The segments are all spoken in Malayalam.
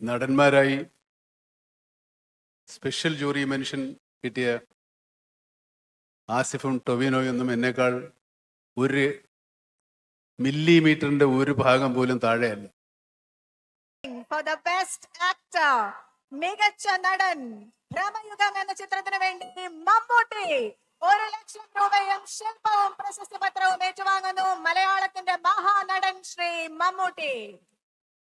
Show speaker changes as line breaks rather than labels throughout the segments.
നടന്മാരായി സ്പെഷ്യൽ ജൂറി മെൻഷൻ കിട്ടിയ ആസിഫും ടൊവിനോയൊന്നും എന്നേക്കാൾ ഒരു മില്ലിമീറ്ററിന്റെ ഒരു ഭാഗം പോലും താഴെയല്ല.
ഫോർ ബെസ്റ്റ് മികച്ച നടൻ ഭ്രമയുഗം എന്ന ചിത്രത്തിന് വേണ്ടി മമ്മൂട്ടി ഒരു ലക്ഷം രൂപയും ശില്പവും പ്രശസ്തി പത്രവും ഏറ്റുവാങ്ങുന്നു മലയാളത്തിന്റെ മഹാനടൻ ശ്രീ മമ്മൂട്ടി.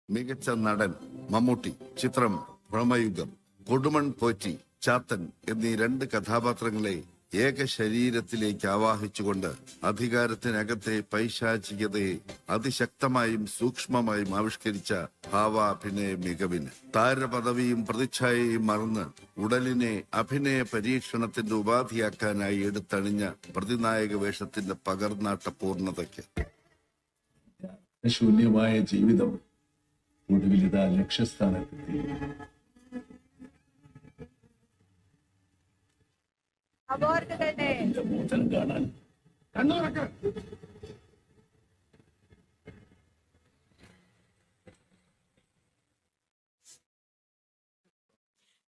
മികച്ച നടൻ മമ്മൂട്ടി ചിത്രം ഭ്രമയുഗം കൊടുമൺ പോറ്റി ചാത്തൻ എന്നീ രണ്ട് കഥാപാത്രങ്ങളെ ഏക ശരീരത്തിലേക്ക് ആവാഹിച്ചുകൊണ്ട് അധികാരത്തിനകത്തെ പൈശാചികതയെ അതിശക്തമായും സൂക്ഷ്മമായും ആവിഷ്കരിച്ച ഭാവാഭിനയ മികവിന്. താരപദവിയും പ്രതിച്ഛായയും മറന്ന് ഉടലിനെ അഭിനയ പരീക്ഷണത്തിന്റെ ഉപാധിയാക്കാനായി എടുത്തണിഞ്ഞ പ്രതിനായക വേഷത്തിന്റെ പകർന്നാട്ട പൂർണതയ്ക്ക്.
ശൂന്യമായ ജീവിതം ഒടുവിൽ ഇതാ ലക്ഷ്യസ്ഥാനത്തെത്തി.
അവാർഡുകളുടെ
എന്റെ മോചനം കാണാൻ കണ്ണുറക്ക.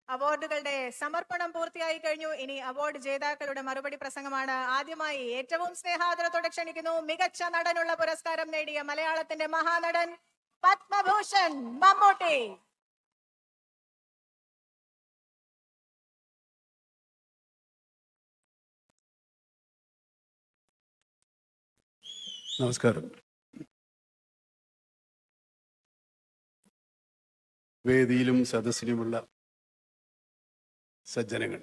അവാർഡുകളുടെ സമർപ്പണം പൂർത്തിയായി കഴിഞ്ഞു. ഇനി അവാർഡ് ജേതാക്കളുടെ മറുപടി പ്രസംഗമാണ്. ആദ്യമായി ഏറ്റവും സ്നേഹാദരത്തോടെ ക്ഷണിക്കുന്നു. മികച്ച നടനുള്ള പുരസ്കാരം നേടിയ മലയാളത്തിന്റെ മഹാനടൻ പത്മഭൂഷൺ മമ്മൂട്ടി
നമസ്കാരം. വേദിയിലും സദസ്സിലുമുള്ള സജ്ജനങ്ങൾ.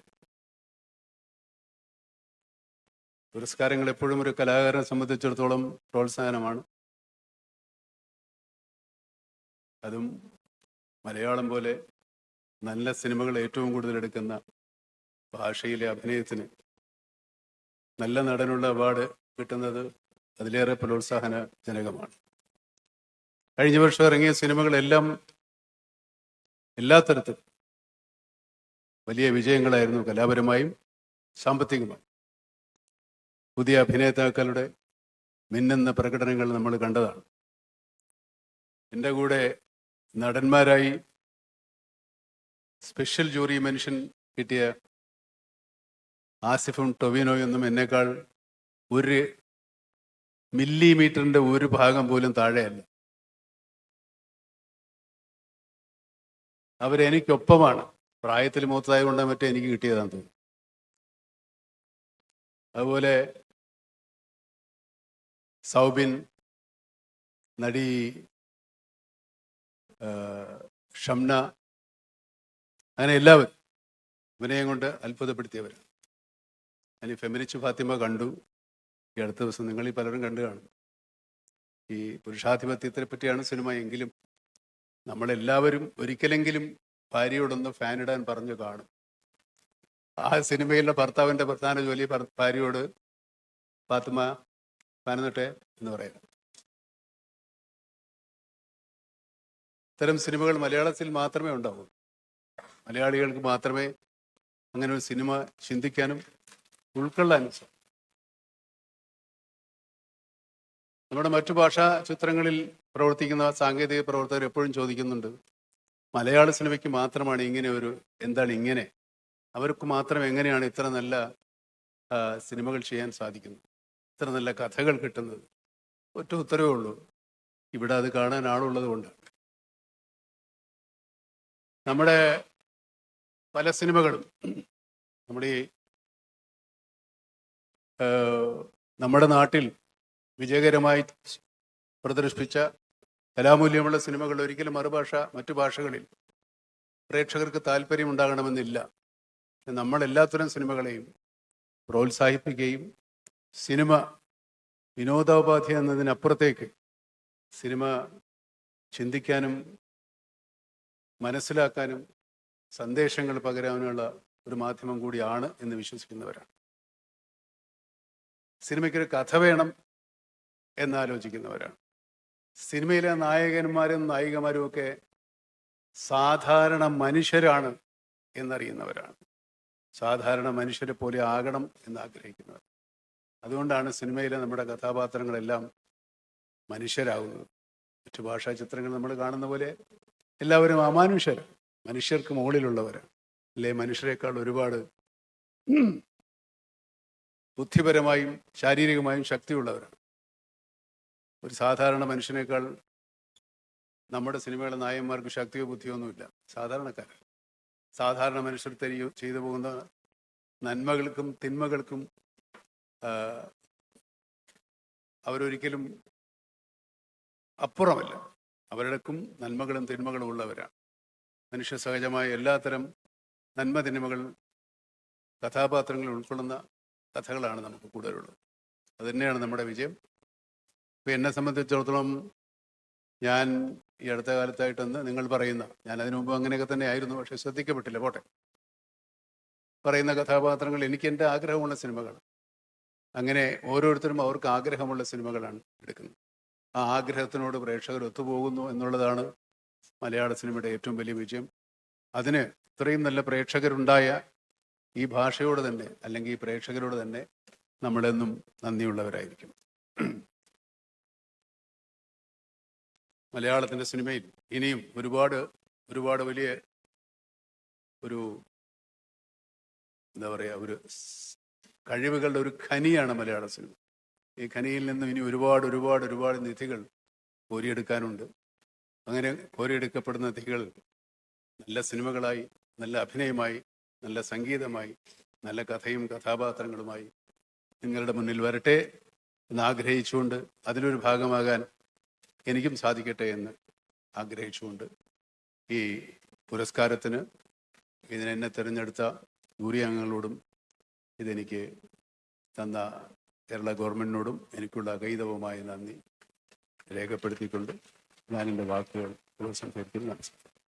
പുരസ്കാരങ്ങൾ എപ്പോഴും ഒരു കലാകാരനെ സംബന്ധിച്ചിടത്തോളം പ്രോത്സാഹനമാണ്. അതും മലയാളം പോലെ നല്ല സിനിമകൾ ഏറ്റവും കൂടുതൽ എടുക്കുന്ന ഭാഷയിലെ അഭിനയത്തിന് നല്ല നടനുള്ള അവാർഡ് കിട്ടുന്നത് അതിലേറെ പ്രോത്സാഹനജനകമാണ്. കഴിഞ്ഞ വർഷം ഇറങ്ങിയ സിനിമകളെല്ലാം എല്ലാ തരത്തിലും വലിയ വിജയങ്ങളായിരുന്നു കലാപരമായും സാമ്പത്തികമായും. പുതിയ അഭിനേതാക്കളുടെ മിന്നുന്ന പ്രകടനങ്ങൾ നമ്മൾ കണ്ടതാണ്. എന്റെ കൂടെ നടന്മാരായി സ്പെഷ്യൽ ജൂറി മെൻഷൻ കിട്ടിയ ആസിഫും ടൊവിനോയൊന്നും എന്നേക്കാൾ ഒരു മില്ലിമീറ്ററിന്റെ ഒരു ഭാഗം പോലും താഴെയല്ല. അവരെനിക്കൊപ്പമാണ്. പ്രായത്തിൽ മൂത്തതായത് കൊണ്ട് മറ്റേ എനിക്ക് കിട്ടിയതാണ് തോന്നുന്നു. അതുപോലെ സൗബിൻ നടി ഷംന അങ്ങനെ എല്ലാവരും അഭിനയം കൊണ്ട് അത്ഭുതപ്പെടുത്തിയവരാണ് അതിന് ഫെമിനിച്ച് ഫാത്തിമ കണ്ടു. ഈ അടുത്ത ദിവസം നിങ്ങൾ ഈ പലരും കണ്ടു കാണും. ഈ പുരുഷാധിപത്യത്തെ പറ്റിയാണ് സിനിമ എങ്കിലും നമ്മളെല്ലാവരും ഒരിക്കലെങ്കിലും ഭാര്യയോടൊന്ന് ഫാൻ ഇടാൻ പറഞ്ഞു കാണും. ആ സിനിമയിലെ ഭർത്താവിന്റെ പ്രധാന ജോലി ഭാര്യയോട് ഫാത്തിമ ഫാനിട്ടെ എന്ന് പറയുന്നത് ഇത്തരം സിനിമകൾ മലയാളത്തിൽ മാത്രമേ ഉണ്ടാവൂ. മലയാളികൾക്ക് മാത്രമേ അങ്ങനെ ഒരു സിനിമ ചിന്തിക്കാനും ഉൾക്കൊള്ളാനും നമ്മുടെ മറ്റു ഭാഷാ ചിത്രങ്ങളിൽ പ്രവർത്തിക്കുന്ന സാങ്കേതിക പ്രവർത്തകർ എപ്പോഴും ചോദിക്കുന്നുണ്ട് മലയാള സിനിമയ്ക്ക് മാത്രമാണ് ഇങ്ങനെ ഒരു എന്താണ് ഇങ്ങനെ? അവർക്ക് മാത്രം എങ്ങനെയാണ് ഇത്ര നല്ല സിനിമകൾ ചെയ്യാൻ സാധിക്കുന്നത്? ഇത്ര നല്ല കഥകൾ കിട്ടുന്നത്? ഒറ്റ ഉത്തരവേ ഉള്ളൂ. ഇവിടെ അത് കാണാൻ ആളുള്ളത് കൊണ്ട് നമ്മുടെ പല സിനിമകളും നമ്മുടെ നമ്മുടെ നാട്ടിൽ വിജയകരമായി പ്രദർശിപ്പിച്ച കലാമൂല്യമുള്ള സിനിമകൾ ഒരിക്കലും മറുഭാഷ മറ്റു ഭാഷകളിൽ പ്രേക്ഷകർക്ക് താല്പര്യം ഉണ്ടാകണമെന്നില്ല പക്ഷെ നമ്മൾ എല്ലാത്തരം സിനിമകളെയും പ്രോത്സാഹിപ്പിക്കുകയും സിനിമ വിനോദോപാധി എന്നതിനപ്പുറത്തേക്ക് സിനിമ ചിന്തിക്കാനും മനസ്സിലാക്കാനും സന്ദേശങ്ങൾ പകരാനുമുള്ള ഒരു മാധ്യമം കൂടിയാണ് എന്ന് വിശ്വസിക്കുന്നവരാണ്. സിനിമയ്ക്കൊരു കഥ വേണം എന്നാലോചിക്കുന്നവരാണ്. സിനിമയിലെ നായകന്മാരും നായികമാരും ഒക്കെ സാധാരണ മനുഷ്യരാണ് എന്നറിയുന്നവരാണ്. സാധാരണ മനുഷ്യരെ പോലെ ആകണം എന്നാഗ്രഹിക്കുന്നവർ. അതുകൊണ്ടാണ് സിനിമയിലെ നമ്മുടെ കഥാപാത്രങ്ങളെല്ലാം മനുഷ്യരാകുന്നത്. മറ്റു ഭാഷാ ചിത്രങ്ങൾ നമ്മൾ കാണുന്ന പോലെ എല്ലാവരും അമാനുഷർ മനുഷ്യർക്ക് മുകളിലുള്ളവർ. അല്ലെ? മനുഷ്യരെക്കാൾ ഒരുപാട് ബുദ്ധിപരമായും ശാരീരികമായും ശക്തിയുള്ളവരാണ് ഒരു സാധാരണ മനുഷ്യനേക്കാൾ നമ്മുടെ സിനിമയിലെ നായന്മാർക്ക് ശക്തിയോ ബുദ്ധിയോ ഒന്നുമില്ല. സാധാരണക്കാരൻ. സാധാരണ മനുഷ്യർ തരികയോ ചെയ്തു പോകുന്ന നന്മകൾക്കും തിന്മകൾക്കും അവരൊരിക്കലും അപ്പുറമല്ല. അവരുടെക്കും നന്മകളും തിന്മകളും ഉള്ളവരാണ്. മനുഷ്യ സഹജമായ എല്ലാത്തരം നന്മ തിന്മകൾ കഥാപാത്രങ്ങൾ ഉൾക്കൊള്ളുന്ന കഥകളാണ് നമുക്ക് കൂടുതലുള്ളത്. അത് തന്നെയാണ് നമ്മുടെ വിജയം. ഇപ്പം എന്നെ സംബന്ധിച്ചിടത്തോളം ഞാൻ ഈ അടുത്ത കാലത്തായിട്ടെന്ന് നിങ്ങൾ പറയുന്ന ഞാൻ അതിനു മുമ്പ് അങ്ങനെയൊക്കെ തന്നെ ആയിരുന്നു പക്ഷെ ശ്രദ്ധിക്കപ്പെട്ടില്ല. പോട്ടെ. പറയുന്ന കഥാപാത്രങ്ങൾ എനിക്ക് എന്റെ ആഗ്രഹമുള്ള സിനിമകൾ അങ്ങനെ ഓരോരുത്തരും അവർക്ക് ആഗ്രഹമുള്ള സിനിമകളാണ് എടുക്കുന്നത്. ആ ആഗ്രഹത്തിനോട് പ്രേക്ഷകർ ഒത്തുപോകുന്നു എന്നുള്ളതാണ് മലയാള സിനിമയുടെ ഏറ്റവും വലിയ വിജയം. അതിന് ഇത്രയും നല്ല പ്രേക്ഷകരുണ്ടായ ഈ ഭാഷയോട് തന്നെ അല്ലെങ്കിൽ ഈ പ്രേക്ഷകരോട് തന്നെ നമ്മളെന്നും നന്ദിയുള്ളവരായിരിക്കും. മലയാളത്തിന്റെ സിനിമയിൽ ഇനിയും ഒരുപാട് ഒരുപാട് വലിയ ഒരു എന്താ പറയുക ഒരു കഴിവുകളുടെ ഒരു ഖനിയാണ് മലയാള സിനിമ. ഈ ഖനിയിൽ നിന്നും ഇനി ഒരുപാട് ഒരുപാട് ഒരുപാട് നിധികൾ കോരിയെടുക്കാനുണ്ട്. അങ്ങനെ കോരിയെടുക്കപ്പെടുന്ന നിധികൾ നല്ല സിനിമകളായി നല്ല അഭിനയമായി നല്ല സംഗീതമായി നല്ല കഥയും കഥാപാത്രങ്ങളുമായി നിങ്ങളുടെ മുന്നിൽ വരട്ടെ എന്ന് ആഗ്രഹിച്ചുകൊണ്ട് അതിലൊരു ഭാഗമാകാൻ എനിക്കും സാധിക്കട്ടെ എന്ന് ആഗ്രഹിച്ചുകൊണ്ട് ഈ പുരസ്കാരത്തിന് ഇതിനെന്നെ തിരഞ്ഞെടുത്ത ജൂറി അംഗങ്ങളോടും ഇതെനിക്ക് തന്ന കേരള ഗവൺമെന്റിനോടും എനിക്കുള്ള അഗൈതവമായ നന്ദി രേഖപ്പെടുത്തിക്കൊണ്ട് ഞാൻ എന്റെ വാക്കുകൾ ഉപസംഹരിക്കുന്നു നമസ്കാരം.